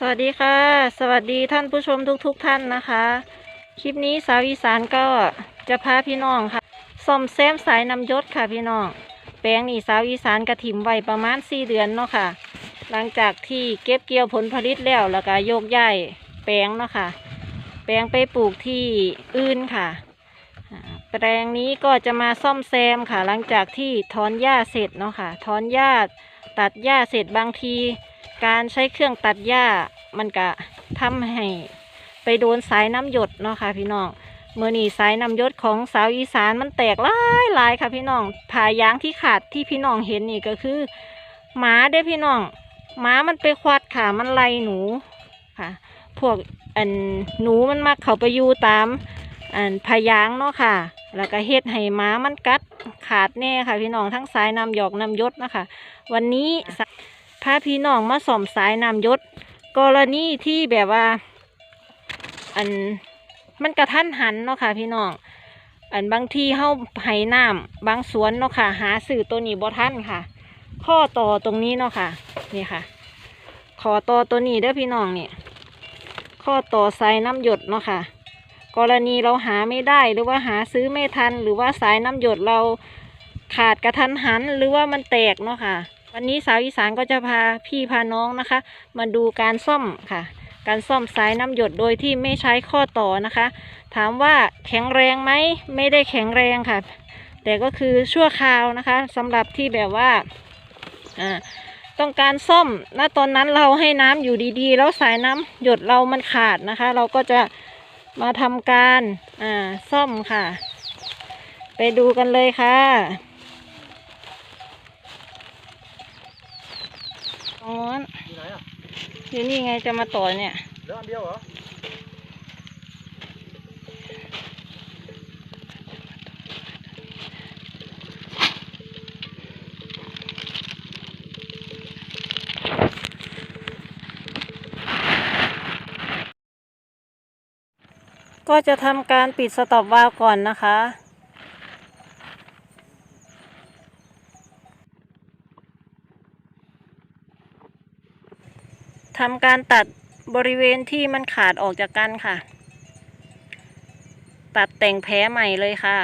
สวัสดีค่ะ สวัสดีท่านผู้ชมทุกๆทท่านนะคะ คลิปนี้สาวอีสานก็จะพาพี่น้องค่ะซ่อมแซมสายนำยศค่ะพี่น้อง แปลงนี่สาวอีสานกระถิ่มไว้ประมาณสี่เดือนเนาะค่ะ หลังจากที่เก็บเกี่ยวผลผลิตแล้วแล้วก็โยกย้ายแปลงเนาะค่ะ แปลงไปปลูกที่อื่นค่ะ แปลงนี้ก็จะมาซ่อมแซมค่ะ หลังจากที่ถอนหญ้าเสร็จเนาะค่ะ ถอนหญ้าตัดหญ้าเสร็จบางที การใช้เครื่องตัดหญ้ามันก็ทำให้ไปโดนสายน้ำหยดเนาะค่ะพี่น้องเมื่อนี้สายน้ำยดของสาวอีสานมันแตกลายลายค่ะพี่น้องผายางที่ขาดที่พี่น้องเห็นนี่ก็คือ หมาเด้พี่น้องหมามันไปควัดค่ะมันไล่หนูค่ะ พวกอันหนูมันมาเข้าไปอยู่ตามอันพายางเนาะค่ะ แล้วก็เฮ็ดให้หมามันกัดขาดแน่ค่ะพี่น้องทั้งสายน้ำหยอกน้ำยดนะคะ วันนี้ พาพี่น้องมาสอมสายน้ำยศกรณีที่แบบว่า อันมันกระทันหันเนาะค่ะ พี่น้องอันบางทีเฮาให้น้ำบางสวนเนาะค่ะ หาสื่อตัวนี้บ่ทันค่ะ ข้อต่อตรงนี้เนาะค่ะ นี่ค่ะขอต่อตัวนี้เด้อพี่น้องเนี่ยข้อต่อสายน้ำหยดเนาะค่ะ กรณีเราหาไม่ได้หรือว่าหาซื้อไม่ทัน หรือว่าสายน้ำหยดเราขาดกระทันหันหรือว่ามันแตกเนาะค่ะ วันนี้สาวอีสานก็จะพาพี่พาน้องนะคะ มาดูการซ่อมค่ะ การซ่อมสายน้ำหยดโดยที่ไม่ใช้ข้อต่อนะคะ ถามว่าแข็งแรงไหมไม่ได้แข็งแรงค่ะ แต่ก็คือชั่วคราวนะคะสำหรับที่แบบว่าอ่าต้องการซ่อมณตอนนั้นเราให้น้ำอยู่ดีๆ แล้วสายน้ำหยดเรามันขาดนะคะ เราก็จะมาทำการอ่าซ่อมค่ะ ไปดูกันเลยค่ะ อ๋ออยู่ไหนอะอยู่นี่ไงจะมาต่อเนี่ยเหลืออันเดียวเหรอก็จะทำการปิดสต็อปวาล์วก่อนนะคะ ทำการตัดบริเวณที่มันขาดออกจากกันค่ะ ตัดแต่งแผลใหม่เลยค่ะ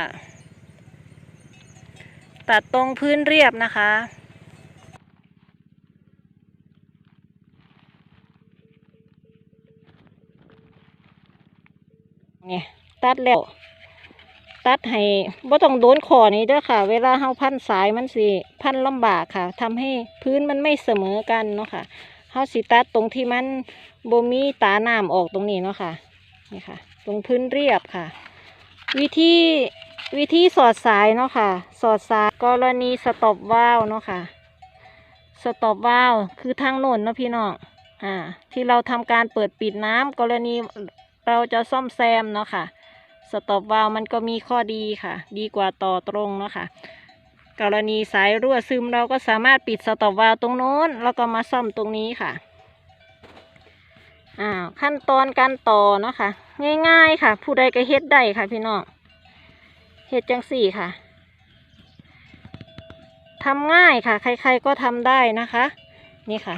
ตัดตรงพื้นเรียบนะคะเนี่ยตัดแล้ว ตัดให้บ่ต้องโดนคอนี้ด้อค่ะ เวลาเฮาพันสายมันสิ พันลำบากค่ะทำให้พื้นมันไม่เสมอกันเนาะค่ะ เฮาสิตัดตรงที่มันบ่มีตาน้ำออกตรงนี้เนาะค่ะนี่ค่ะ ตรงพื้นเรียบค่ะ วิธีวิธีสอดสายเนาะค่ะ สอดสายกรณีสต็อปวาล์วเนาะค่ะ สต็อปวาล์วคือทางโน้นเนาะพี่น้องอ่า ที่เราทำการเปิดปิดน้ำกรณีเราจะซ่อมแซมเนาะค่ะ สต็อปวาล์วมันก็มีข้อดีค่ะ ดีกว่าต่อตรงเนาะค่ะ กรณีสายรั่วซึมเราก็สามารถปิดสต็อปวาล์วตรงโน้น แล้วก็มาซ่อมตรงนี้ค่ะอ่าขั้นตอนการต่อเนาะค่ะ ง่ายๆค่ะ ผู้ใดก็เฮ็ดได้ค่ะพี่น้องเฮ็ดจังสี่ค่ะทำง่ายค่ะ ใครๆก็ทำได้นะคะ นี่ค่ะ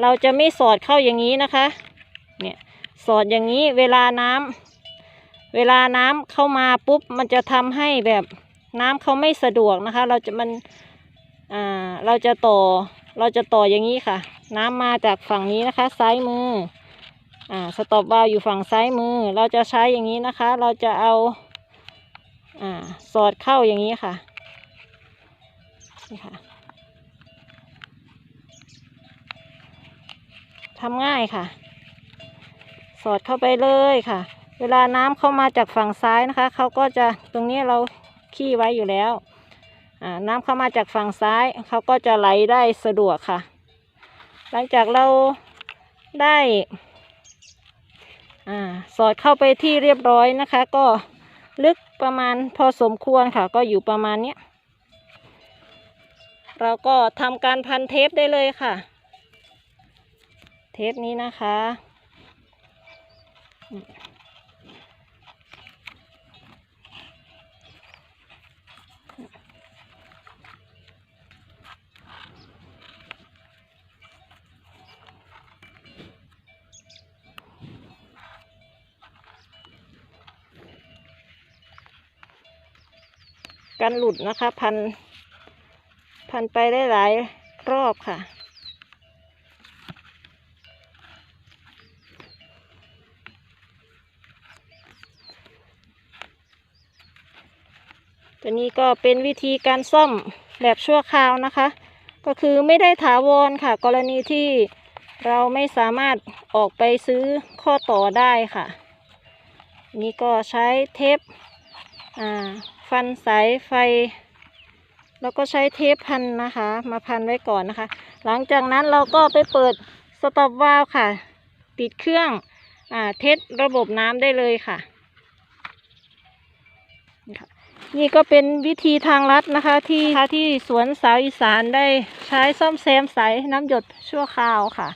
เราจะไม่สอดเข้าอย่างนี้นะคะ เนี่ยสอดอย่างนี้เวลาน้ำเวลาน้ำเข้ามาปุ๊บมันจะทำให้แบบ น้ำเขาไม่สะดวกนะคะ เราจะมันอ่าเราจะต่อเราจะต่ออย่างนี้ค่ะ น้ำมาจากฝั่งนี้นะคะ ซ้ายมืออ่าสต็อปวาล์วอยู่ฝั่งซ้ายมือ เราจะใช้อย่างนี้นะคะ เราจะเอาอ่าสอดเข้าอย่างนี้ค่ะนี่ค่ะทำง่ายค่ะ สอดเข้าไปเลยค่ะ เวลาน้ำเข้ามาจากฝั่งซ้ายนะคะ เขาก็จะตรงนี้เรา ขี้ไว้อยู่แล้วน้ำเข้ามาจากฝั่งซ้ายเขาก็จะไหลได้สะดวกค่ะ หลังจากเราได้อสอดเข้าไปที่เรียบร้อยนะคะ ก็ลึกประมาณพอสมควรค่ะ ก็อยู่ประมาณเนี้ยเราก็ทำการพันเทปได้เลยค่ะ เทปนี้นะคะ กันหลุดนะคะ พัน พันไปได้หลายรอบค่ะ ตัวนี้ก็เป็นวิธีการซ่อมแบบชั่วคราวนะคะ ก็คือไม่ได้ถาวรค่ะ กรณีที่เราไม่สามารถออกไปซื้อข้อต่อได้ค่ะ นี่ก็ใช้เทปอ่า ฟันสายไฟ แล้วก็ใช้เทปพันนะคะ มาพันไว้ก่อนนะคะ หลังจากนั้นเราก็ไปเปิดสต็อปวาล์วค่ะ ติดเครื่องอ่าเทสระบบน้ำได้เลยค่ะ นี่ก็เป็นวิธีทางลัดนะคะ ที่ที่สวนสาวอีสานได้ใช้ซ่อมแซมสายน้ำหยดชั่วคราวค่ะ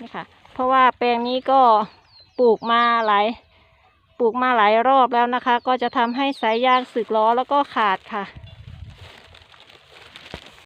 นี่ค่ะ เพราะว่าแปลงนี้ก็ปลูกมาหลาย ปลูกมาหลายรอบแล้วนะคะ ก็จะทำให้สายยางสึกล้อแล้วก็ขาดค่ะ